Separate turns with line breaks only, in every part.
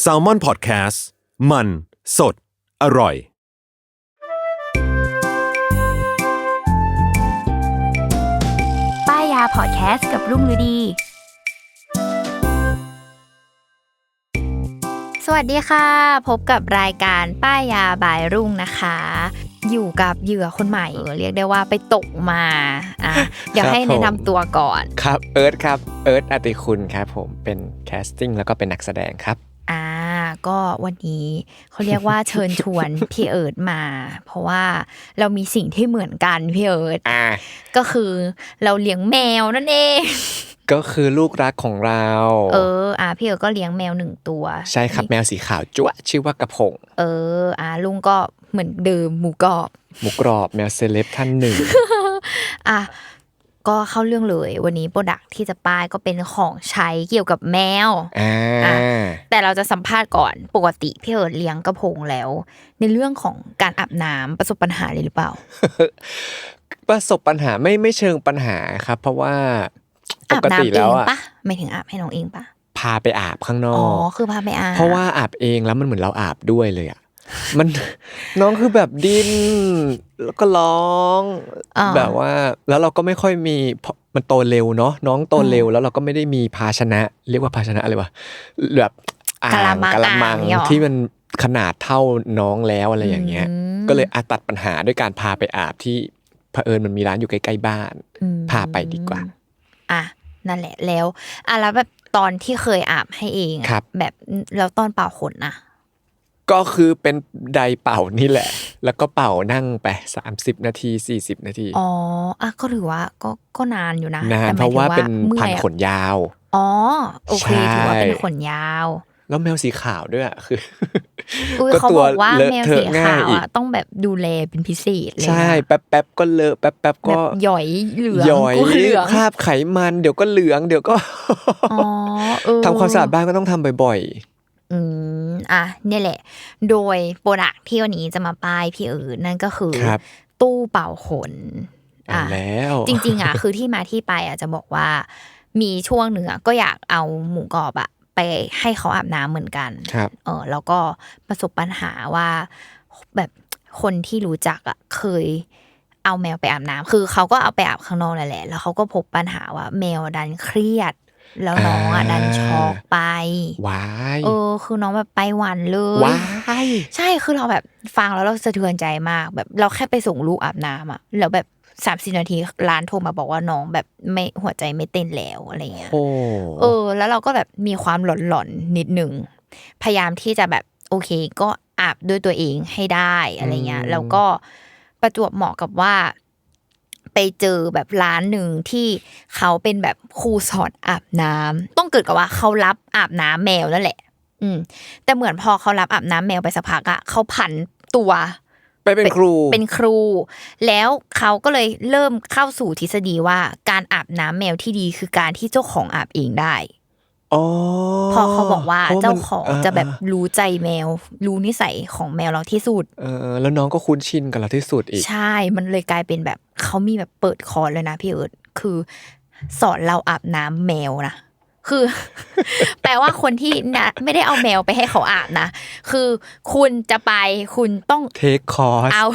แซลมอนพอดแคสต์มัน สด อร่อย
ป้ายยาพอดแคสต์กับรุ่งฤดี สวัสดีค่ะ พบกับรายการป้ายยาบายรุ่งนะคะ อยู่กับเหยื่อคนใหม่เออเรียกได้ว่าไปตกมาอะเดี๋ยว
ครับ
ให้แนะนำ
ผม
ตัวก่อน
ครับเอิร์ธครับเอิร์ธอติคุณครับผมเป็นแคสติ้งแล้วก็เป็นนักแสดงครับ
อ่าก็วันนี้เขาเรียกว่าเชิญชวนพี่เอิร์ดมา เพราะว่าเรามีสิ่งที่เหมือนกันพี่เอิร์ด
อ่า
ก็คือเราเลี้ยงแมวนั่นเอง
ก็คือลูกรักของเรา
เออ อ่าพี่เอิร์ดก็เลี้ยงแมวหนึ่งตัว
ใช่ครับแมวสีขาวจั๊วะชื่อว่ากระพง
เออ อ่าลุงก็เหมือนเดิมหมูกรอบ
หมูกรอบแมวเซเลบท่านหนึ่ง
อะก็เข้าเรื่องเลยวันนี้โปรดักที่จะป้ายก็เป็นของใช้เกี่ยวกับแมว
อ่า
อะแต่เราจะสัมภาษณ์ก่อนปกติพี่เอิร์ดเลี้ยงกระพงแล้ว ในเรื่องของการอาบน้ำประสบปัญหาเลยหรือเปล่า
ประสบปัญหาไม่ไม่เชิงปัญหาครับ เพราะว่าป
อาบ
กติ
น้ำเอ
แล้ว
ง
อะ
ปะไม่ถึงอาบให้น้องเองปะ
พาไปอาบข้างนอ
อ๋อ
ก
คือพาไปอาบ
เพราะว่าอาบเองแล้วมันเหมือนเราอาบด้วยเลยอะ มันน้องคือแบบดิ้นแล้วก็ร้อง
อ่า
แบบว่า แล้วเราก็ไม่ค่อยมีเพราะมันโตเร็วเนาะน้องโตเร็วแล้วเราก็ไม่ได้มีภาชนะ เรียกว่าภาชนะอะไรวะแบบอ่าง
กะละมัง
กะละมัง
อ่างเนี่ยหรอ
ที่มันขนาดเท่าน้องแล้วอะไรอย่างเงี้ย
อืม
ก็เลยอาตัดปัญหาด้วยการพาไปอาบที่เผอิญมันมีร้านอยู่ใกล้ๆบ้าน
อืม
พาไปดีกว่า
อะนั่นแหละแล้วอะแล้วแบบตอนที่เคยอาบให้เองอะ
ครับ
แบบแล้วตอนเป่าขนนะ
ก็คือเป็นไดร์เป่านี่แหละ แล้วก็เป่านั่งไป 30 นาที 40 นาที
อ๋ออะก็ถือว่าก็ก็นานอยู่นะ
นาน
แต่หมย
เพราะว่า
ถึง
เป็น
มื่
พัน
อยอะ
ขนยาว
อ๋อโอเค
ใช่
ถือว่าเป็นขนยาว
แล้วแมวสีขาวด้วยอะคือ
อุ้ย
ก็
เขา
ตั
บ
ว
อกว่า
เลอะ
แมว
เท
สี
อะง่า
ขายว
อีก
อะต้องแบบดูแลเป็นพิเศษเลยนะ
ใช่แป๊บแป๊บๆก็เลอะแป๊บแป๊บๆ
แบ
ก็
บหย่อยเหลือง
หย่อย
กูเหลือง
คราบไขมัน เดี๋ยวก็เหลือง เดี๋ยวก็
อ๋อเออ
ทำความสะอาดบ้านก็ต้องทำบ่อย
อืมอะเนี่ยแหละ โดยโปรดักที่วันนี้จะมาป้ายพี่เอิญนั่นก็คือ
ๆครับ
ตู้เป่าขน
เอาแล้ว
จริง ๆอะคือที่มาที่ไปอะจะบอกว่า มีช่วงหนึ่งอะก็อยากเอาหมูกรอบอะไปให้เขาอาบน้ำเหมือนกัน
ครับ
เออแล้วก็ประสบปัญหาว่าแบบคนที่รู้จักอะเคยเอาแมวไปอาบน้ำคือเขาก็เอาไปอาบข้างนอกนั่นแหละ แล้วเขาก็พบปัญหาว่าแมวดันเครียด แล้วน้องอะ
อ่า
ดันช็อกไป
ว้าย
เออคือน้องแบบไปหวันเลย
ว้าย
ใช่คือเราแบบฟังแล้วเราสะเทือนใจมาก แบบเราแค่ไปส่งลูกอาบน้ำอะแล้วแบบสามสิบนาทีร้านโทรมาบอกว่าน้องแบบไม่หัวใจไม่เต้นแล้วอะไรเงี้ย
โอ้
เออ แล้วเราก็แบบมีความหลอนๆนิดหนึ่งพยายามที่จะแบบโอเค ก็อาบด้วยตัวเองให้ได้อะไรเงี้ย
อืม
แล้วก็ประจวบเหมาะกับว่า ไปเจอแบบร้านหนึ่งที่เขาเป็นแบบครูสอนอาบน้ำต้องเกิดกับว่าเขารับอาบน้ำแมวนั่นแหละ อืม แต่เหมือนพอเขารับอาบน้ำแมวไปสักพักอะเขาผันตัว
ไปเป็นครู
เป็นครู แล้วเขาก็เลยเริ่มเข้าสู่ทฤษฎีว่าการอาบน้ำแมวที่ดีคือการที่เจ้าของอาบเองได้
อ๋อ
พอเขาบอกว่า
พระ
เจ้า
มัน
ของาจะแบบรู้ใจแมว รู้นิสัยของแมวเราที่สุด
เออ แล้วน้องก็คุ้นชินกับเราที่สุดอีก
ใช่ มันเลยกลายเป็นแบบเขามีแบบเปิดคอร์สเลยนะพี่เอิร์ดคือ สอนเราอาบน้ำแมวนะคือ แปลว่าคนที่นะไม่ได้เอาแมวไปให้เขาอาบนะ คือคุณจะไปคุณต้อง
เทคคอร์ส
เอา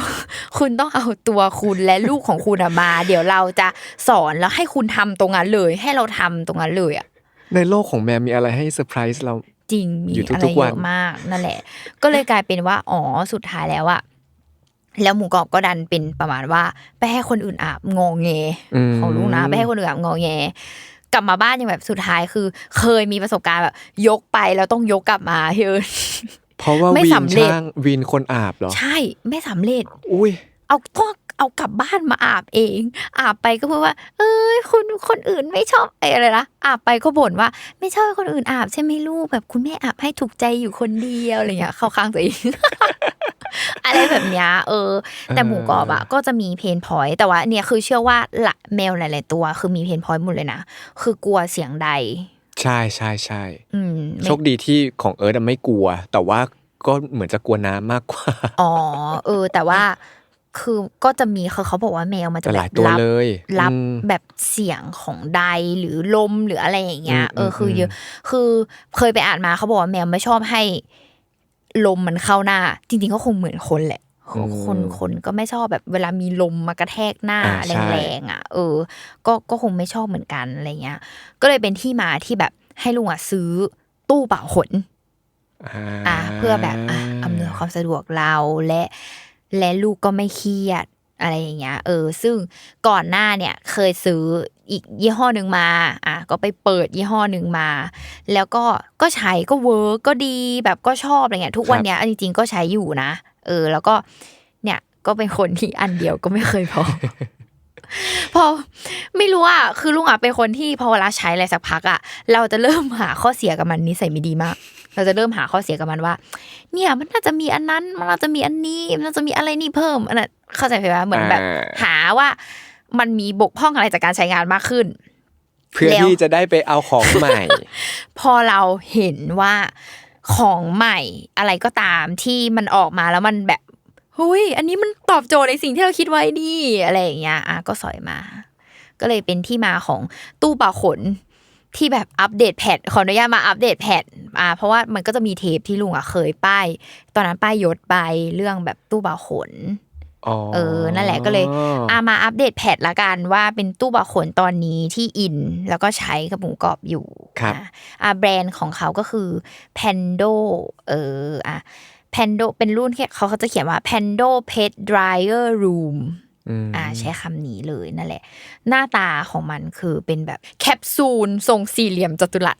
คุณต้องเอาตัวคุณและลูกของคุณอะมา เดี๋ยวเราจะสอนแล้วให้คุณทำตรงนั้นเลย ให้เราทำตรงนั้นเลยอะ
ในโลกของแมวมีอะไรให้เซอร์ไพรส์เรา
จริงมี
อยู่ทุกๆ
อะไรเย
วัน
อะมากนั่นแหละ ก็เลยกลายเป็นว่าอ๋อสุดท้ายแล้วอะแล้วหมูกรอบก็ดันเป็นประมาณว่าไปให้คนอื่นอาบงงเง
ม
ของลูกนะไปให้คนอื่นอาบงอแงกลับมาบ้านยังแบบสุดท้ายคือ เคยมีประสบการณ์แบบยกไปแล้วต้องยกกลับมาเฮ้ย
เพราะว่า
ไม่
วีน
สำเร็จ
ช่างวีนคนอาบเหรอ
ใช่ ไม่สำเร็จ
อุ้ย
เอาต้อง เอากลับบ้านมาอาบเอง อาบไปก็พูดว่า เอ้ยคุณคนอื่นไม่ชอบเอ้ยอะไรนะอาบไปก็บ่นว่า ไม่ชอบให้คนอื่นอาบใช่ไหมลูกแบบคุณแม่อาบให้ถูกใจอยู่คนเดียวอะไรเงี้ยเข้าข้างตัวเองอะไรแบบเนี้ยเออ แต่หมูกรอบอะก็จะมีเพนพอยต์แต่ว่าเนี่ยคือเชื่อว่าละแมวหลาย ๆ ตัว คือมีเพนพอยต์หมดเลยนะคือกลัวเสียงใด
ใช่ใช่ใช่
อืมไม่
โชคดีที่ของเอิร์ธอะไม่กลัว แต่ว่าก็เหมือนจะกลัวน้ำมากกว่า
อ๋อ เออ แต่ว่า คือก็จะมีคือเขาบอกว่าแมวมันจะ
ห
แบ
ลาย
บ
ตัว
รับ
เลย
รับ
อืม
แบบเสียงของใดหรือลมหรืออะไรอย่างเงี้ย
อืม
เออคืออ
ม
เยอะคือเคยไปอ่านมาเขาบอกว่าแมวไม่ชอบให้ลมมันเข้าหน้า จริง ๆ ก็คงเหมือนคนแหละคนคนก็ไม่ชอบแบบเวลามีลมมากระแทกหน้า
อ่าใช่
แรงๆอะ เออ ก็ก็คงไม่ชอบเหมือนกันอะไรเงี้ย ก็เลยเป็นที่มาที่แบบให้ลุงอะซื้อตู้เป่าขนอะเพื่อแบบอะอำนวยความสะดวกเราและ และลูกก็ไม่เครียดอะไรอย่างเงี้ยเออ ซึ่งก่อนหน้าเนี่ยเคยซื้ออีกยี่ห้อหนึ่งมาอะก็ไปเปิดยี่ห้อหนึ่งมา แล้วก็ก็ใช้ก็เวิร์กก็ดีแบบก็ชอบอะไรเงี้ยทุกวันเนี้ยเอาจริงๆก็ใช้อยู่นะ เออ แล้วก็เนี่ยก็เป็นคนที่อันเดียวก็ไม่เคยพอพอไม่รู้อะคือลุงอะเป็นคนที่พอเวลาใช้อะไรสักพักอะเราจะเริ่มหาข้อเสียกับมันนิสัยไม่ดีมาก เราจะเริ่มหาข้อเสียกับมันว่า เนี่ยมันน่าจะมีอันนั้น มันน่าจะมีอันนี้ มันน่าจะมีอะไรนี่เพิ่มอันนั้นเข้าใจไหมว่าเหมือนแบบ
อ่า
หาว่ามันมีบกพร่องอะไรจากการใช้งานมากขึ้น
เพื่อ
แล้ว
ที่จะได้ไปเอาของใหม่
พอเราเห็นว่าของใหม่อะไรก็ตามที่มันออกมาแล้วมันแบบเฮ้ยอันนี้มันตอบโจทย์ในสิ่งที่เราคิดไว้ดีอะไรอย่างเงี้ยอะก็สอยมา ก็เลยเป็นที่มาของตู้เป่าขน ที่แบบอัปเดตแพทขออนุญาตมาอัปเดตแพทอ่าเพราะว่ามันก็จะมีเทปที่ลุงอะเคยป้าย ตอนนั้นป้ายยศไปเรื่องแบบตู้เป่าขน
อ๋อ
เออ นั่นแหละก็เลยอามาอัปเดตแพทละกันว่าเป็นตู้บาขนตอนนี้ที่อิน แล้วก็ใช้กับหมูกรอบอยู่
ครับ
อะอ่าแบรนด์ของเขาก็คือ Pando เอออะ Pando เป็นรุ่นแค่เขาเขาจะเขียนว่า Pando Pet Dryer Room
ม
อ่าใช้คำนี้เลยนั่นแหละ หน้าตาของมันคือเป็นแบบแคปซูลทรงสี่เหลี่ยมจัตุรัส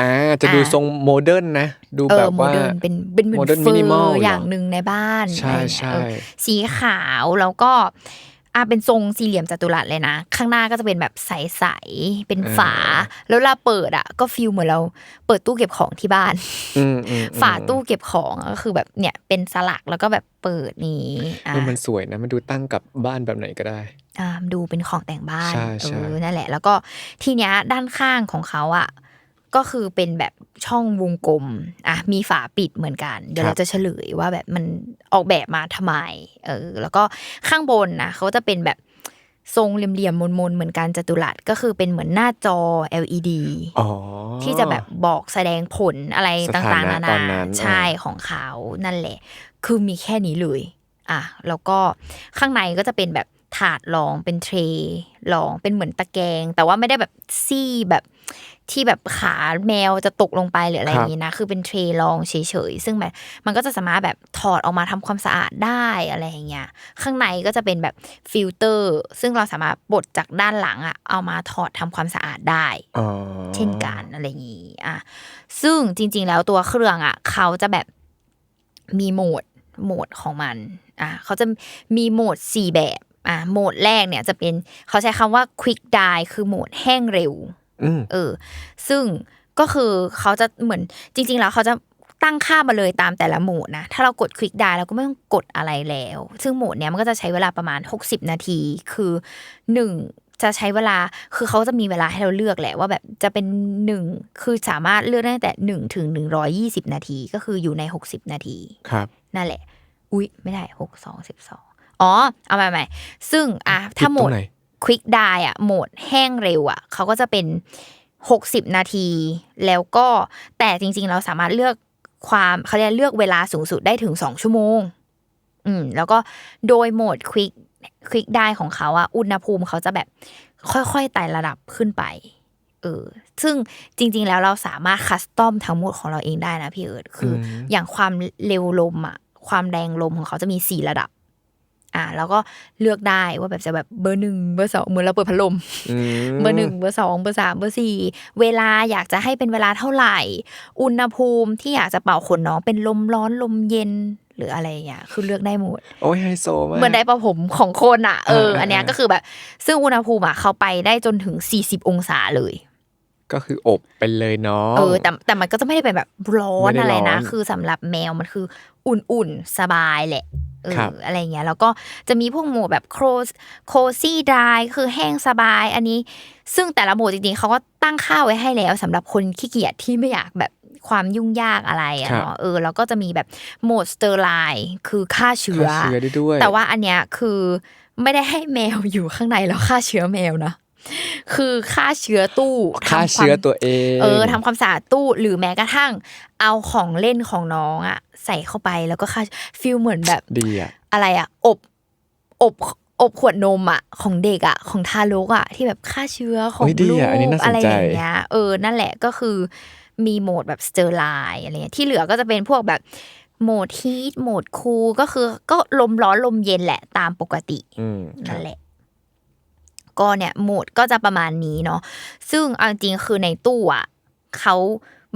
อ่าจะดู
อ่า
ทรงโมเดิร์นนะ ดู
เอ
แบ
อบโม
ว่า
เดิร์นเป็นเป็นเหมือน
modern
เฟอ
minimal
ร์
เหรอ
อ
อย่าง
หนึ่งในบ้าน
ใช่
อะไรอย่างเงี้ย
ใช่
เออสีขาวแล้วก็ อ่าเป็นทรงสี่เหลี่ยมจัตุรัสเลยนะ ข้างหน้าก็จะเป็นแบบใสๆเป็นฝา แล้วเวลาเปิดอะ ก็ฟีลเหมือนเราเปิดตู้เก็บของที่บ้าน
อืมอืม
ฝาตู้เก็บของก็คือแบบเนี่ยเป็นสลักแล้วก็แบบเปิดนี้อ่า
เออมันสวยนะมันดูตั้งกับบ้านแบบไหนก็ได้
อ่าดูเป็นของแต่งบ้าน
ใช่
เอ
ใช่
อนั่นแหละ แล้วก็ทีเนี้ยด้านข้างของเขาอะ ก็คือเป็นแบบช่องวงกลมอะมีฝาปิดเหมือนกัน เดี๋ยวเราจะเฉลยว่าแบบมันออกแบบมาทำไมเออแล้วก็ข้างบนนะเขาจะเป็นแบบทรงเหลี่ยมๆมนๆเหมือนกันจัตุรัสก็คือเป็นเหมือนหน้าจอ LED
อ๋อ
ที่จะแบบบอกแสดงผลอะไร
สถานะ
ต่างๆนา
ตอ
นา
นนั้น
ใช่ของเขานั่นแหละ คือมีแค่นี้เลย อะแล้วก็ข้างในก็จะเป็นแบบ ถาดรองเป็นเทรย์รองเป็นเหมือนตะแกรงแต่ว่าไม่ได้แบบซี่แบบที่แบบขาแมวจะตกลงไปหรืออะไรอย่างนี้นะ คือเป็นเทรย์รองเฉยๆซึ่งแบบมันก็จะสามารถแบบถอดออกมาทำความสะอาดได้อะไรอย่างเงี้ยข้างในก็จะเป็นแบบฟิลเตอร์ ซึ่งเราสามารถบดจากด้านหลังอะเอามาถอดทำความสะอาดได้
อ๋อ
เช่นกันอะไรอย่างนี้อะซึ่งจริง ๆ แล้วตัวเครื่องอะเขาจะแบบมีโหมดโหมดของมันอะเขาจะมีโหมดสี่แบบ อะโหมดแรกเนี่ยจะเป็นเขาใช้คำว่า quick dye คือโหมดแห้งเร็ว
อืม
เออ ซึ่งก็คือเขาจะเหมือนจริง ๆ แล้วเขาจะตั้งค่ามาเลยตามแต่ละโหมดนะ ถ้าเรากด Quick Die เราก็ไม่ต้องกดอะไรแล้ว ซึ่งโหมดเนี้ยมันก็จะใช้เวลาประมาณ 60 นาที คือหนึ่งจะใช้เวลา คือเขาจะมีเวลาให้เราเลือกแหละว่าแบบจะเป็นหนึ่งคือสามารถเลือกได้ตั้งแต่หนึ่งถึงหนึ่งร้อยี่สิบนาที ก็คืออยู่ใน 60 นาที
ครับ
นั่นแหละ อุ๊ย ไม่ได้หกส องสิบสองอ๋อ เอาใหม่ใหม่ซึ่งอะถ้าโหม
ผิดตร
ด
งไหน
ควิกไดอะโหมดแห้งเร็วอะเขาก็จะเป็นหกสิบนาที แล้วก็แต่จริง ๆ เราสามารถเลือกความเขาเรียกเลือกเวลาสูงสุดได้ถึงสองชั่วโมง อืม แล้วก็โดยโหมดควิกควิกไดของเขาอะอุณหภูมิเขาจะแบบค่อยๆไต่ระดับขึ้นไป เออ ซึ่งจริง ๆ แล้วเราสามารถคัสตอมทั้งหมดของเราเองได้นะพี่เอิร์ดคืออ
ม
อย่างความเร็วลมอะความแรงลมของเขาจะมีสี่ระดับ อ่าแล้วก็เลือกได้ว่าแบบจะแบบเบอร์หนึ่งเบอร์สองเหมือนเราเปิดพัดลม
อืม
เบอร์หนึ่งเบอร์สองเบอร์สามเบอร์สี่เวลาอยากจะให้เป็นเวลาเท่าไหร่ อุณหภูมิที่อยากจะเป่าขนน้องเป็นลมร้อนลมเย็นหรืออะไรอย่างเงี้ยคือเลือกได้หมด
โอ้ยไฮโซมาก
เหมือนได้ประผมของคนอะเออ
เออเออ
อันเนี้ยก็คือแบบ ซึ่งอุณหภูมิอะเขาไปได้จนถึงสี่สิบองศาเลย
ก็คืออบไปเลยเนาะ
เออแต่แต่มันก็จะไม่ได้เป็นแบบร้อน
ไม่ได้
อะไรนะ
ร้อน
คือสำหรับแมวมันคืออุ่นๆ สบายแหละเอ
ครั
อบอะไรเงี้ยแล้วก็จะมีพวกโหมดแบบโครโคซี่ดายคือแห้งสบายอันนี้ ซึ่งแต่ละโหมดจริงๆเขาก็ตั้งค่าไว้ให้แล้วสำหรับคนขี้เกียจที่ไม่อยากแบบความยุ่งยากอะไรอะ
ครับ
เนาะเออแล้วก็จะมีแบบโหมดสเตอร์ไลน์คือฆ่าเชื้อ
ฆ่าเชื้อได้ด้วย
แต่ว่าอันเนี้ยคือไม่ได้ให้แมวอยู่ข้างในแล้วฆ่าเชื้อแมวนะ คือฆ่าเชื้อตู้
ฆ่า
ทำควม
เชื้อตัวเอง
เออทำความสะอาดตู้หรือแม้กระทั่ง เอาของเล่นของน้องอะใส่เข้าไปแล้วก็ฆ่าฟิลเหมือนแบบ
ดีอะ
อะไรอะอบอบอบขวดนมอะของเด็กอะของทารกอะที่แบบฆ่าเชื้อของ
เฮ้ยดี
ลูก
อะอันนี้น่าสนใจ
อะไรอย่างเงี้ยเออนั่นแหละก็คือมีโหมดแบบสเตอร์ไลน์อะไรเงี้ยที่เหลือก็จะเป็นพวกแบบโหมดฮีทโหมดคูลก็คือก็ลมร้อนลมเย็นแหละตามปกติ
อืมครั
นั่
บ
นแหละ ก็เนี่ยโหมดก็จะประมาณนี้เนาะซึ่งเอาจริงๆคือในตู้อะเขา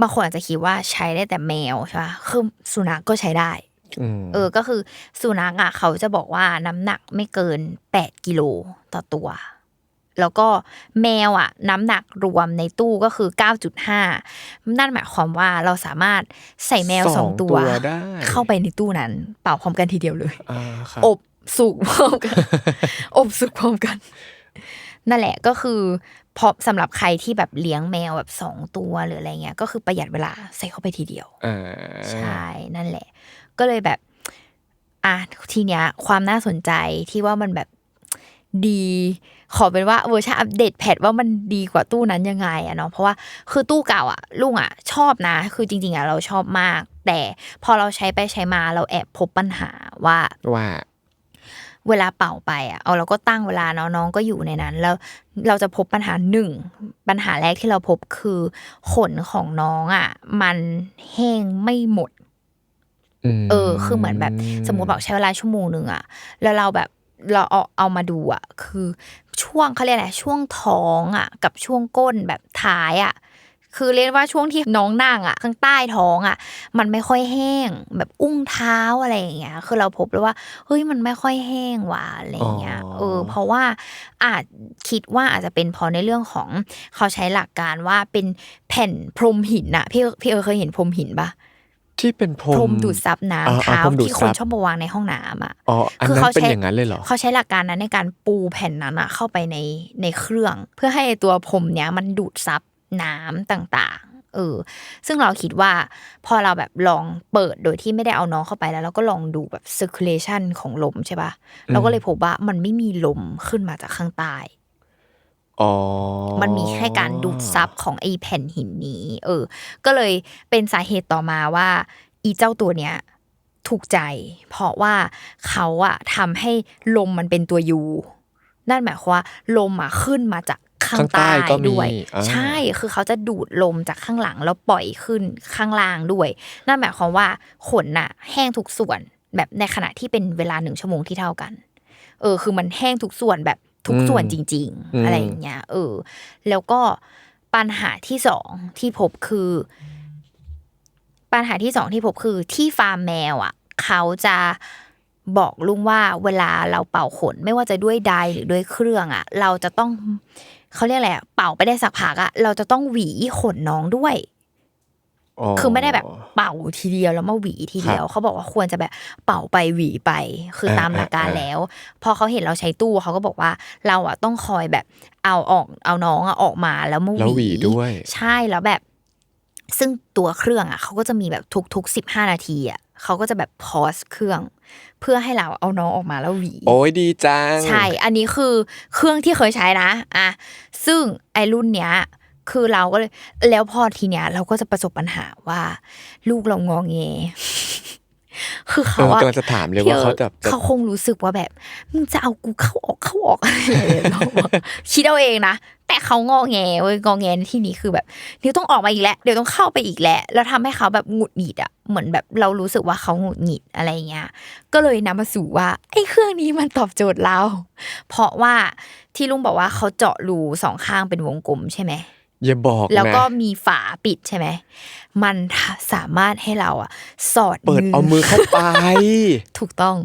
บางคนอาจจะคิดว่าใช้ได้แต่แมวใช่ปะคือสุนัขก็ใช้ได้
อืม
เออก็คือสุนัขอะเขาจะบอกว่าน้ำหนักไม่เกินแปดกิโลต่อตัว แล้วก็แมวอะ น้ำหนักรวมในตู้ก็คือเก้าจุดห้านั่นหมายความว่าเราสามารถใส่แมวสองตัว
ได้
เข้าไปในตู้นั้น เป่าพร้อมกันทีเดียวเลย
อ่าครับ
อบสุกพร้อมกันอบสุกพร้อมกัน นั่นแหละก็คือพอสำหรับใครที่แบบเลี้ยงแมวแบบสองตัวหรืออะไรเงี้ยก็คือประหยัดเวลาใส่เข้าไปทีเดียว
อ่า
ใช่นั่นแหละ ก็เลยแบบ อะทีเนี้ย ความน่าสนใจที่ว่ามันแบบดี ขอเป็นว่าเวอร์ชันอัปเดตแพทว่ามันดีกว่าตู้นั้นยังไงอะเนาะเพราะว่าคือตู้เก่าอะลุงอะชอบนะ คือจริง ๆอะเราชอบมาก แต่พอเราใช้ไปใช้มาเราแอบพบปัญหาว่า
ว่า
เวลาเป่าไปอะเอาเราก็ตั้งเวลาเนาะน้องก็อยู่ในนั้น แล้วเราจะพบปัญหาหนึ่งปัญหาแรกที่เราพบคือขนของน้องอะ มันแห้งไม่หมด
ม
เออ คือเหมือนแบบ สมมติบอกใช้เวลาชั่วโมงหนึ่งอะ แล้วเราแบบเราเอาเอามาดูอะ คือช่วงเขาเรียกอะไรช่วงท้องอะ กับช่วงก้นแบบท้ายอะ คือเรียกว่าช่วงที่น้องนั่งอะ ข้างใต้ท้องอะ มันไม่ค่อยแห้ง แบบอุ้งเท้าอะไรอย่างเงี้ย คือเราพบเลยว่าเฮ้ยมันไม่ค่อยแห้งว่ะอะไรอย่างเงี้ย
อ๋อ
เออเพราะว่าอาจคิดว่าอาจจะเป็นเพราะในเรื่องของเขาใช้หลักการว่าเป็นแผ่นพรมหินอะพี่พี่เออเคยเห็นพรมหินปะ
ที่เป็นพรม
พรมดูดซับน้ำ
อ่า
เท้า
อ่าพรมดูด
ที่คน
ซับ
ชอบมาวางในห้องน้ำอะ
อ๋ออัน
คือ
นั้น
เขา
เป็น
ใช้
อย่างนั้นเลยเหรอ
เขาใช้หลักการนั้นในการปูแผ่นนั้นอะเข้าไปในในเครื่อง เพื่อให้ไอ้ตัวพรมเนี้ยมันดูดซับ น้ำต่างๆ เออ ซึ่งเราคิดว่าพอเราแบบลองเปิดโดยที่ไม่ได้เอาน้องเข้าไปแล้วเราก็ลองดูแบบ circulation ของลมใช่ปะเราก็เลยพบว่ามันไม่มีลมขึ้นมาจากข้างใต้
อ๋อ
มันมีแค่การดูดซับของไอ้แผ่นหินนี้ เออ ก็เลยเป็นสาเหตุต่อมาว่า อีเจ้าตัวเนี้ยถูกใจ เพราะว่าเขาอะทำให้ลมมันเป็นตัวยูนั่นหมายความว่าลมอะขึ้นมาจาก ข้าง
ข้างใต้
ใต้
ก็มี
ด้วย
อ่า
ใช่คือเขาจะดูดลมจากข้างหลังแล้วปล่อยขึ้นข้างล่างด้วย นั่นหมายความว่าขนน่ะ แห้งทุกส่วนแบบในขณะที่เป็นเวลาหนึ่งชั่วโมงที่เท่ากัน เออ คือมันแห้งทุกส่วนแบบทุกส่วนจริง
อืม
ๆอะไรอย่างเงี้ยเออ แล้วก็ปัญหาที่สองที่พบคือ ปัญหาที่สองที่พบคือที่ฟาร์มแมวอะ เขาจะบอกลุงว่าเวลาเราเป่าขน ไม่ว่าจะด้วยไดร์หรือด้วยเครื่องอะ เราจะต้อง เขาเรียกอะไรอะเป่าไปได้สักพักอะเราจะต้องหวีขนน้องด้วยคือไม่ได้แบบเป่าทีเดียวแล้วมาหวีทีเดียวเขาบอกว่าควรจะแบบเป่าไปหวีไป คือตามหลักการแล้ว พอเขาเห็นเราใช้ตู้เขาก็บอกว่าเราอะต้องคอยแบบเอาออกเอาน้องอะออกมาแล้วมา
แล้วหวีด้วย
ใช่แล้วแบบ ซึ่งตัวเครื่องอะเขาก็จะมีแบบทุกๆสิบห้านาทีอะ เขาก็จะแบบพอสเครื่อง เพื่อให้เราเอาน้องออกมาแล้วหวี
โอ้ยดีจัง
ใช่ อันนี้คือเครื่องที่เคยใช้นะอะซึ่งไอ้รุ่นเนี้ยคือเราก็เลยแล้วพอทีเนี้ยเราก็จะประสบปัญหาว่า ลูกเรางองเง คือ
เอ
เขา
อ
อะ
กำลังจะถามเลยว่าเขาจะจะ
เขาคงรู้สึกว่าแบบมึงจะเอากูเข้าออกเข้าออกอะไรอย่างเงี้ยเราอะคิดเอาเองนะแต่เขางอแงเว้ยงอแงในที่นี้คือแบบเดี๋ยวต้องออกมาอีกแล้วเดี๋ยวต้องเข้าไปอีกแล้วแล้วทำให้เขาแบบหงุดหงิดอะเหมือนแบบเรารู้สึกว่าเขาหงุดหงิดอะไรเงี้ยก็เลยนำมาสู่ว่าไอ้เครื่องนี้มันตอบโจทย์เรา เพราะว่าที่ลุงบอกว่าเขาเจาะรูสองข้างเป็นวงกลมใช่ไหม
อย่าบอกนะ
แล้วก็มีฝาปิดใช่ไหมมันสามารถให้เราอะสอด
เปิดเอามือเข้าไป
ถูกต้อง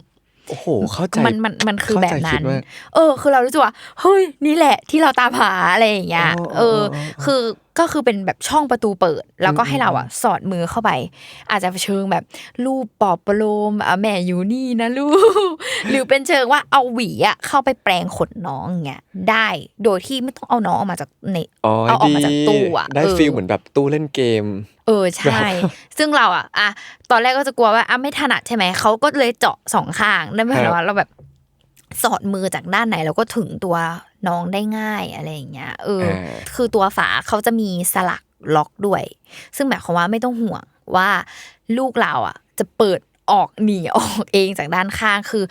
โอ้โหเข้าใจ
มันมันมันคือ
เข้า
แบ
ใจ
บ
คิ
นั้
ด
น
ว่า
เออ คือเรารู้สึกว่าเฮ้ยนี่แหละที่เราตามหาอะไรอย่างเงี้ย
อ๋อ
เออ
อ๋ออ๋อ
คือ ก็คือเป็นแบบช่องประตูเปิด แล้วก็ให้เราอะสอดมือเข้าไป อาจจะเชิงแบบรูปปอบประโลมอะแม่อยู่นี่นะลูกหรือเป็นเชิงว่าเอาหวีอะเข้าไปแปลงขนน้องเงี้ยได้โดยที่ไม่ต้องเอาน้องออกมาจากใน
อ๋อ
เอาออก
ดี
มาจากตู้อะ
ได้
เออ
ฟีลเหมือนแบบตู้เล่นเกม
เออใช่ ซึ่งเราอะอะตอนแรกก็จะกลัวว่าอะไม่ถนัดใช่ไหมเขาก็เลยเจาะสองข้างนั่นหมาย
ครั
ความ
บ
ว่าเราแบบ สอดมือจากด้านไหนเราก็ถึงตัวน้องได้ง่ายอะไรอย่างเงี้ยเอออ
อ่า
คือตัวฝาเขาจะมีสลักล็อกด้วย ซึ่งหมายความว่าไม่ต้องห่วงว่าลูกเราอะ จะเปิดออกหนีออกเองจากด้านข้างคือ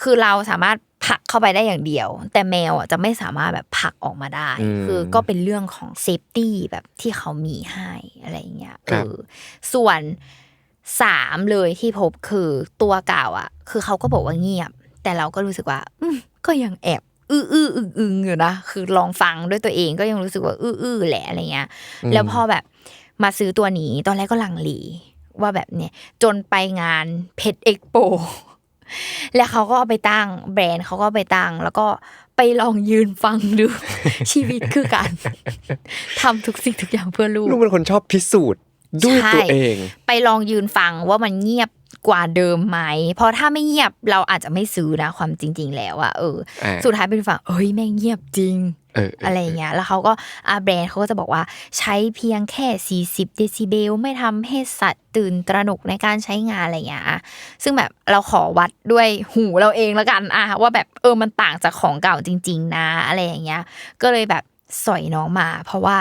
คือเราสามารถผลักเข้าไปได้อย่างเดียว แต่แมวอะจะไม่สามารถแบบผลักออกมาได้
อืม
คือก็เป็นเรื่องของเซฟตี้แบบที่เขามีให้อะไรอย่างเงี้ย
ครั
เอบอส่วนสามเลยที่พบคือตัวเก่าอะ คือเขาก็บอกว่าเงียบ แต่เราก็รู้สึกว่า อืมก็ยังแอบอื้ออื้ออึงอึงอยู่นะคือลองฟังด้วยตัวเองก็ยังรู้สึกว่า อื้ออื้อแหละอะไรเงี้ย แล้วพอแบบมาซื้อตัวนี้ตอนแรกก็ลังเลว่าแบบเนี่ยจนไปงานเพชรเอ็กโปแล้วเขาก็เอาไปตั้งแบรนด์เขาก็เอาไปตั้ง แล้วก็ไปลองยืนฟังดู ชีวิตคือการทำทุกสิ่งทุกอย่างเพื่อลูก
ลูกเป็นคนชอบพิสูจน์ด้วย
ใช่
ตัวเอง
ไปลองยืนฟังว่ามันเงียบ กว่าเดิมไหม เพราะถ้าไม่เงียบเราอาจจะไม่ซื้อนะความจริง ๆ แล้วอะเออ
อ่า
สุดท้ายเป็นฝั่งเอ้ยแม่งเงียบจริง
เออเออ
อะไรอย่างเงี้ย แล้วเขาก็อาแบรนด์เขาก็จะบอกว่าใช้เพียงแค่ 40 เดซิเบล ไม่ทำให้สัตว์ตื่นตระหนกในการใช้งานอะไรอย่างเงี้ยอะซึ่งแบบเราขอวัดด้วยหูเราเองแล้วกันอะว่าแบบเออมันต่างจากของเก่าจริง ๆ นะอะไรอย่างเงี้ย ก็เลยแบบสอยน้องมา เพราะว่า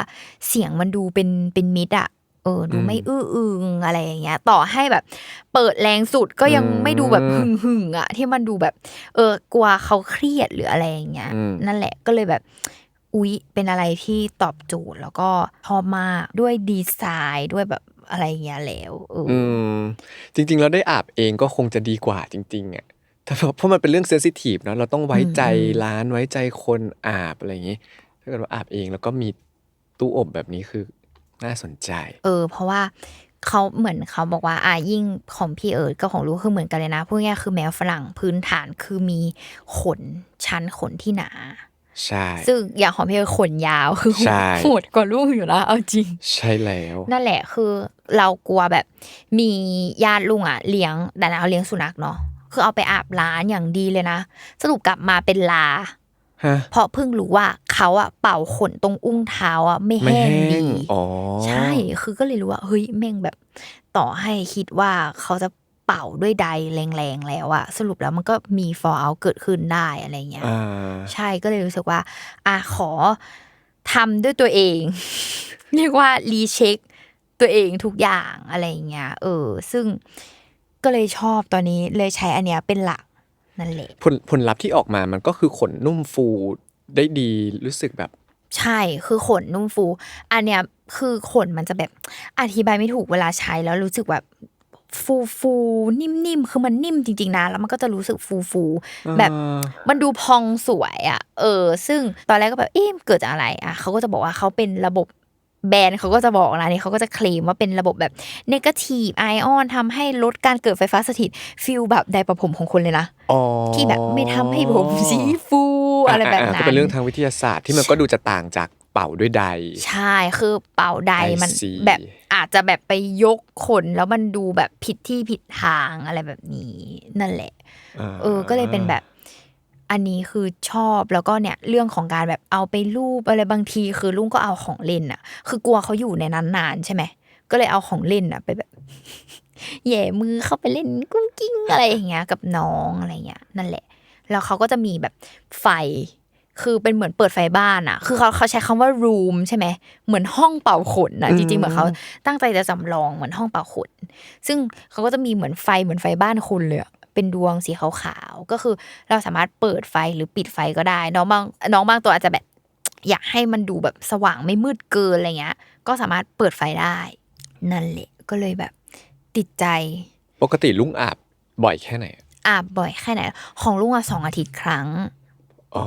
เสียงมันดูเป็นเป็นมิตรอะ เออดูไม่อื้ออึงอะไรอย่างเงี้ย ต่อให้แบบ เปิดแรงสุดก็ยังไม่ดูแบบหึ่งหึ่งๆอะที่มันดูแบบ เออกลัวเขาเครียดหรืออะไรอย่างเงี้ย
อืม
นั่นแหละก็เลยแบบ อุ๊ยเป็นอะไรที่ตอบโจทย์แล้วก็ชอบมากด้วยดีไซน์ด้วยแบบอะไรอย่างเงี้ยแล้วเอออ
อืมจริงๆแล้วได้อาบเองก็คงจะดีกว่าจริงๆอะแต่เพราะมันเป็นเรื่องเซนซิทีฟเนอะเราต้องไว้ใจร้านไว้ใจคนอาบอะไรอย่างนี้ ถ้าเกิดว่าอาบเองแล้วก็มีตู้อบแบบนี้คือ น่าสนใจ
เออ เพราะว่าเขาเหมือนเขาบอกว่าอะยิ่งของพี่เอิร์ดกับของลูกคือเหมือนกันเลยนะพูดง่ายๆคือแมวฝรั่งพื้นฐานคือมีขนชั้นขนที่หนา
ใช่
ซึ่งอย่างของพี่เอิร์ดขนยาวคือ
ใช่
โหดกว่าลูกอยู่นะเอาจริง
ใช่แล้ว
นั่นแหละคือเรากลัวแบบมีญาติลุงอะเลี้ยงแต่นะเขาเลี้ยงสุนัขเนาะคือเอาไปอาบร้านอย่างดีเลยนะ สรุปกลับมาเป็นลา
ฮะ
เพราะเพิ่งรู้ว่าเขาอะเป่าขนตรงอุ้งเท้าอะไม่
ไม่
แห้ง
แห้
ดี
งอ๋อ
ใช่คือก็เลยรู้ว่าเฮ้ยแม่งแบบ ต่อให้คิดว่าเขาจะเป่าด้วยใดแรงๆแล้วอะสรุปแล้วมันก็มี fall out เกิดขึ้นได้อะไรเงี้ย
อ่า
ใช่ก็เลยรู้สึกว่าอะขอทำด้วยตัวเอง เรียกว่ารีเช็คตัวเองทุกอย่างอะไรอย่างเงี้ยเออ ซึ่งก็เลยชอบตอนนี้เลยใช้อันเนี้ยเป็นหลัก นั่นแหละ
ผลผลลัพธ์ที่ออกมามันก็คือขนนุ่มฟูได้ดีรู้สึกแบบ
ใช่คือขนนุ่มฟู อันเนี้ยคือขนมันจะแบบอธิบายไม่ถูกเวลาใช้แล้วรู้สึกแบบฟูฟูๆนิ่มๆ คือมันนิ่มจริง ๆ นะ แล้วมันก็จะรู้สึกฟูฟูๆแบบ
อ่า
มันดูพองสวยอะ เออ ซึ่งตอนแรกก็แบบ เอ๊ะมันเกิดจากอะไรอะเขาก็จะบอกว่าเขาเป็นระบบ แบรนด์เขาก็จะบอกนะนี่เขาก็จะเคลมว่าเป็นระบบแบบเนกาทีฟไอออนทำให้ลดการเกิดไฟฟ้าสถิตฟิลแบบไดร์ประผมของคนเลยนะ
อ๋อ
ที่แบบไม่ทำให้ผมสีฟูอะไรแบบาานั้
ก็
น
เป็นเรื่องทางวิทยาศาสตร์ที่มันก็ดูจะต่างจากเป่าด้วยใด
ใช่คือเป่าใด
I
มัน
see
แบบอาจจะแบบไปยกขนแล้วมันดูแบบผิดที่ผิดทางอะไรแบบนี้ นั่นแหละ เออ ก็เลยเป็นแบบ อันนี้คือชอบแล้วก็เนี่ยเรื่องของการแบบเอาไปรูปอะไรบางทีคือลุงก็เอาของเล่นอะคือกลัวเขาอยู่ในนั้นนานใช่ไหมก็เลยเอาของเล่นอะไปแบบแหย่มือเข้าไปเล่นกุ้งกิ้งอะไรอย่างเงี้ย กับน้องอะไรเงี้ยนั่นแหละ แล้วเขาก็จะมีแบบไฟคือเป็นเหมือนเปิดไฟบ้านอะคือเขาเขาใช้คำว่า room ใช่ไหม เหมือนห้องเป่าขนอะ
อืม
จริงๆ เหมือนเขาตั้งใจจะจำลองเหมือนห้องเป่าขน ซึ่งเขาก็จะมีเหมือนไฟเหมือนไฟบ้านคนเลยอะ เป็นดวงสีขาวๆก็คือเราสามารถเปิดไฟหรือปิดไฟก็ได้ น้องบางน้องบางตัวอาจจะแบบอยากให้มันดูแบบสว่างไม่มืดเกินอะไรเงี้ย ก็สามารถเปิดไฟได้ นั่นแหละก็เลยแบบติดใจ
ปกติลุงอาบบ่อยแค่ไหน
อาบบ่อยแค่ไหน ของลุงอะสองอาทิตย์ครั้ง
อ๋อ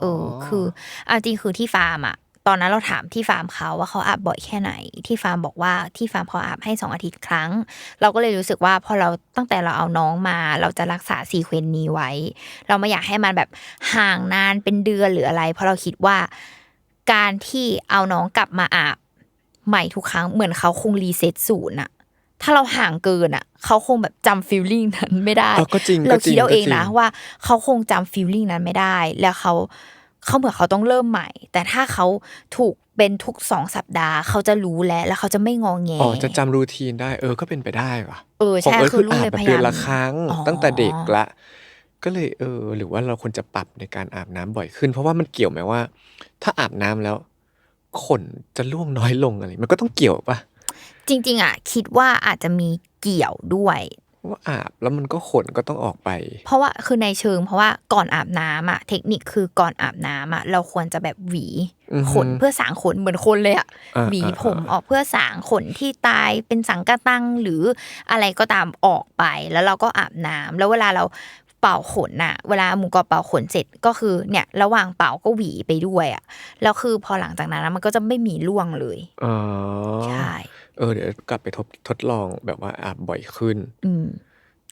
เออคือเอาจริงคือที่ฟาร์มอะ ตอนนั้นเราถามที่ฟาร์มเขาว่าเขาอาบบ่อยแค่ไหน ที่ฟาร์มบอกว่าที่ฟาร์มเขาอาบให้สองอาทิตย์ครั้ง เราก็เลยรู้สึกว่าพอเราตั้งแต่เราเอาน้องมา เราจะรักษาซีเควนต์นี้ไว้ เราไม่อยากให้มันแบบห่างนานเป็นเดือนหรืออะไร เพราะเราคิดว่าการที่เอาน้องกลับมาอาบใหม่ทุกครั้งเหมือนเขาคงรีเซ็ตศูนย์อะถ้าเราห่างเกินอะเขาคงแบบจำฟีลลิ่งนั้นไม่ได้
เรา
คิดเอาเองนะว่าเขาคงจำฟีลลิ่งนั้นไม่ได้ แล้วเขา เขาเหมือนเขาต้องเริ่มใหม่ แต่ถ้าเขาถูกเป็นทุกสองสัปดาห์ เขาจะรู้แล้วแล้วเขาจะไม่งองแง
อ๋อจะจำรูทีนได้ เออก็เป็นไปได้ว่ะ
เออ
ของ
ใช่
เอิร์ธ
คื
คืออ
ลูก
อาบ
เลย
แบบ
พยา
เดื
ยา
อน
ม
ละครั้ง
อ๋อ
ตั้งแต่เด็กละ ก็เลยเออ หรือว่าเราควรจะปรับในการอาบน้ำบ่อยขึ้น เพราะว่ามันเกี่ยวไหมว่า ถ้าอาบน้ำแล้วขนจะร่วงน้อยลงอะไร มันก็ต้องเกี่ยวปะ
จริง ๆ อะ คิดว่าอาจจะมีเกี่ยวด้วย
ว่าอาบแล้วมันก็ขนก็ต้องออกไป
เพราะว่าคือในเชิง เพราะว่าก่อนอาบน้ำอะเทคนิคคือก่อนอาบน้ำอะเราควรจะแบบหวี
อือฮึ
ขนเพื่อสางขนเหมือนคนเลยอะ
อ่า
หวี
อ่า
ผม
อ่า
ออกเพื่อสางขนที่ตายเป็นสังกะตังหรืออะไรก็ตามออกไปแล้วเราก็อาบน้ำแล้วเวลาเราเป่าขนน่ะ เวลาหมูกรอบเป่าขนเสร็จก็คือเนี่ย ระหว่างเป่าก็หวีไปด้วยอะแล้วคือพอหลังจากนั้นนะมันก็จะไม่มีร่วงเลย
อ๋อ
ใช่
เออเดี๋ยวกลับไปทบทดลองแบบว่าอาบบ่อยขึ้น
อืม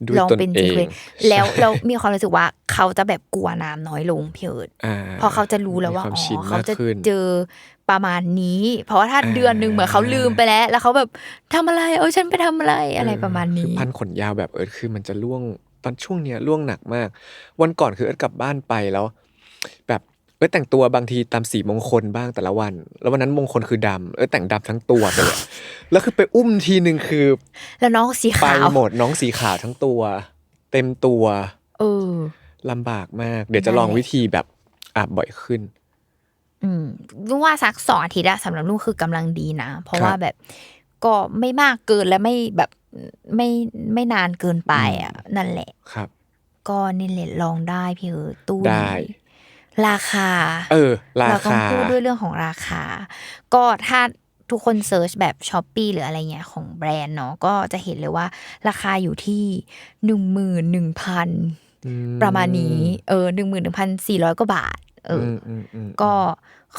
ด้วย
ลอง
ตน
เป็น
เอ
จริง
ง
เลยแล้วเรามีความรู้สึกว่าเขาจะแบบกลัวน้ำน้อยลงพี่เอิร์ด
อ่า
เพราะเขาจะรู้แล้วว่า
มีความ
อ๋
ชิน
อเขา
มาก
จะ
ขึ้น
เจอประมาณนี้ เพราะว่าถ้า
อ่า
เดือนหนึ่งเหมือนเขาลืมไปแล้ว แล้วเขาแบบทำอะไรเอาฉันไปทำอะไรอะไรประมาณ
คือ
นี้
พันขนยาวแบบเอิร์ธคือมันจะล่วงตอนช่วงเนี้ยล่วงหนักมาก วันก่อนคือเอิร์ธกลับบ้านไปแล้ว แบบ เอิร์ธแต่งตัวบางทีตามสีมงคลบ้างแต่ละวัน แล้ววันนั้นมงคลคือดำเอิร์ธแต่งดำทั้งตัวไปเลยแล้วคือไปอุ้มทีหนึ่งคือ
แล้วน้องสี
ไป
ขาว
หมดน้องสีขาวทั้งตัว เต็มตัว
เออ
ลำบากมาก เดี๋ยวจะลอง
นั่นแหละ
วิธีแบบอาบบ่อยขึ้น
อืมรู้ว่าสักสองอาทิตย์อะสำหรับลูกคือกำลังดีนะ เพราะ
ครับ
ว่าแบบก็ไม่มากเกินและไม่แบบไม่ไม่นานเกินไปอะนั่นแหละ
ครับ
ก็นี่แหละลองได้พี่เออตู้
ได้
นี้ ราคา
เออ รา
เราต้อง
คา
พูดด้วยเรื่องของราคา ก็ถ้าทุกคนเซิร์ชแบบช้อปปีหรืออะไรเงี้ยของแบรนด์เนาะก็จะเห็นเลยว่า ราคาอยู่ที่หนึ่งหมื่นหนึ่งพัน
อืม
ประมาณนี้ เออหนึ่งหมื่นหนึ่งพันสี่ร้อยกว่าบาท เอออ
มอืมอืม
ก็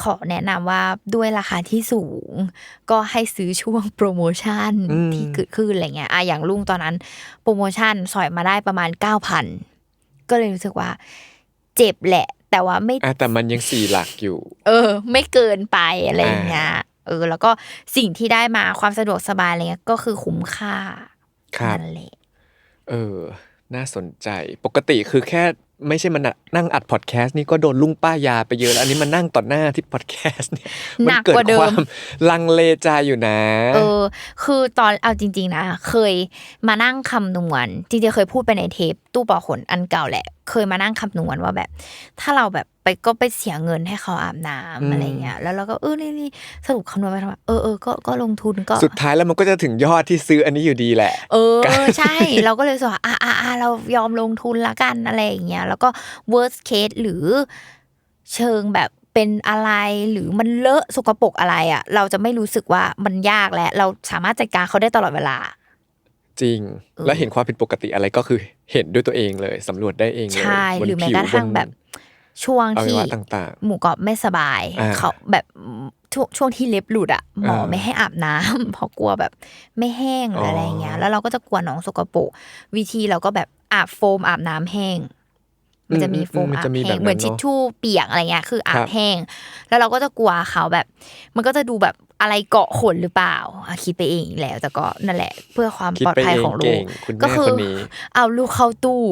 ขอแนะนำว่าด้วยราคาที่สูง ก็ให้ซื้อช่วงโปรโมชั่น
อืม
ที่เกิดขึ้นอะไรเงี้ยอะอย่างลุงตอนนั้น โปรโมชั่นสอยมาได้ประมาณเก้าพันก็เลยรู้สึกว่า เจ็บแหละ แต่ว่าไม่
อะแต่มันยังสี่หลักอยู่
เออ ไม่เกินไปอะไรอย่างเงี้ยเออ แล้วก็สิ่งที่ได้มาความสะดวกสบายอะไรเงี้ยก็คือคุ้มค่า
ครับ
นั่นแหละ
เออ น่าสนใจปกติคือแค่ ไม่ใช่มันนั่งอัดพอดแคสต์นี่ก็โดนลุงป้ายาไปเยอะแล้วอันนี้มันนั่งต่อหน้าที่พอดแคสต์เนี่ย
ห
มั
นัก
เกิด
กว่าเดิม
ความลังเลใจอยู่นะ
เออ คือตอนเอาจริง ๆ นะ เคยมานั่งคำนวณจริงๆเคยพูดไปในเทปตู้ปอขนอันเก่าแหละ เคยมานั่งคำนวณว่าแบบ ถ้าเราแบบไปก็ไปเสียเงินให้เขาอาบน้ำ
อืม
อะไรเงี้ยแล้วเราก็เออนี่นี่สรุปคำนวณไปทำไมเออเออก็ก็ลงทุนก็
สุดท้ายแล้วมันก็จะถึงยอดที่ซื้ออันนี้อยู่ดีแหละ
เออใช่ เราก็เลยรู้สึกว่าอะอะอะเรายอมลงทุนละกันอะไรอย่างเงี้ยแล้วก็ worst case หรือเชิงแบบเป็นอะไรหรือมันเลอะสกปรกอะไรอะ เราจะไม่รู้สึกว่ามันยากและ เราสามารถจัดการเขาได้ตลอดเวลา
จริง
เออ
แล้วเห็นความผิดปกติอะไรก็คือเห็นด้วยตัวเองเลยสำรวจได้เองเลย
ใช่
บน
หรือแม้
ผิว
กระทั่ง
บน
แบบช่วง
อวั
ที่
ยวะต่าง
หมูกรอบไม่สบาย
อ่า
เขาแบบช่วงช่วงที่เล็บหลุดอะหมอ
อ่า
ไม่ให้อาบน้ำเพราะกลัวแบบไม่แห้งหรืออะไรเงี้ย
อ๋อ
แล้วเราก็จะกลัวหนองสกปรกวิธีเราก็แบบอาบโฟมอาบน้ำแห้ง มันจะมีโฟม
อืมมัน
อาบ
จะมี
แห้
แบ
ง
บนั้น
เหมือน
เนอะ
ทิชชู่เปียกอะไรเงี้ยคืออา
ครับบ
แห้ง แล้วเราก็จะกลัวเขาแบบ มันก็จะดูแบบอะไรเกาะขนหรือเปล่าอะคิดไปเองอีกแล้ว แต่ก็นั่นแหละ เพื่อความ
คิด
ปลอด
ไป
ภัย
เอง
ของลู
เก่
ก
งคุณ
ก็
แม่
คื
ค
อ
นนี้
เอาลูกเข้าตู้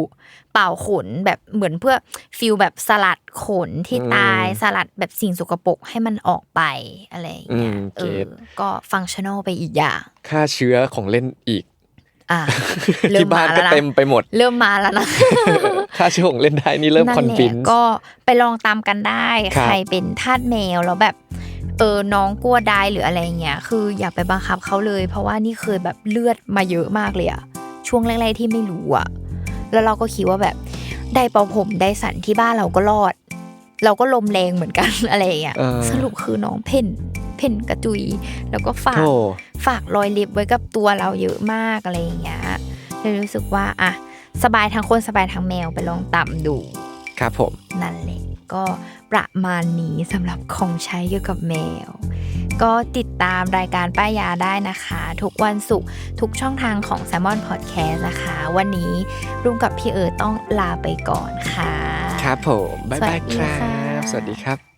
เป่าขนแบบเหมือนเพื่อฟิลแบบสลัดขนที่
อืม
ตายสลัดแบบสิ่งสกปรกให้มันออกไปอะไรอย่างเงี้ย
อืม
เอ
เก็
อ
ต
ก็ฟังชั่นอลไปอีกอย่าง
ค่าเชื้อของเล่นอีก
อะเริ่
ที่
ม
บ้ามา
น
ก็
แล้วนะ
เต็มไปหมด
เริ่มมาแล้วนะ
ค่าเชื้อของเล่นได้นี่เริ่ม
นั่
คอน
แหละ
ฟิน
ก็ไปลองตามกันได้
ครับ
ใครเป็นทาสแมวแล้วแบบเออน้องกลัวได้หรืออะไรเงี้ยคืออย่าไปบังคับเขาเลย เพราะว่านี่เคยแบบเลือดมาเยอะมากเลยอะช่วงแรกๆที่ไม่รู้อะแล้วเราก็คิดว่าแบบได้เป่าผมได้สันที่บ้านเราก็รอด เราก็ลมแรงเหมือนกันอะไรอย่างเงี้ย
เออ
สรุปคือน้องเพ่นเพ่นกระจุย แล้วก็ฝาก
โธ่
ฝากรอยเล็บไว้กับตัวเราเยอะมากอะไรอย่างเงี้ยเลยรู้สึกว่าอะ สบายทั้งคนสบายทั้งแมวไปลองตำดู
ครับผม
นั่นแหละก็ประมาณนี้สำหรับของใช้เกี่ยวกับแมว ก็ติดตามรายการป้ายาได้นะคะ ทุกวันศุกร์ทุกช่องทางของ s ซ l m o n Podcast นะคะ วันนี้รุ่งกับพี่เอิร์ธต้องลาไปก่อนค่ะ
ครับผม บ๊ายบาย
สวัสดี
ครั
ค่ะ
บสวัสดีครับ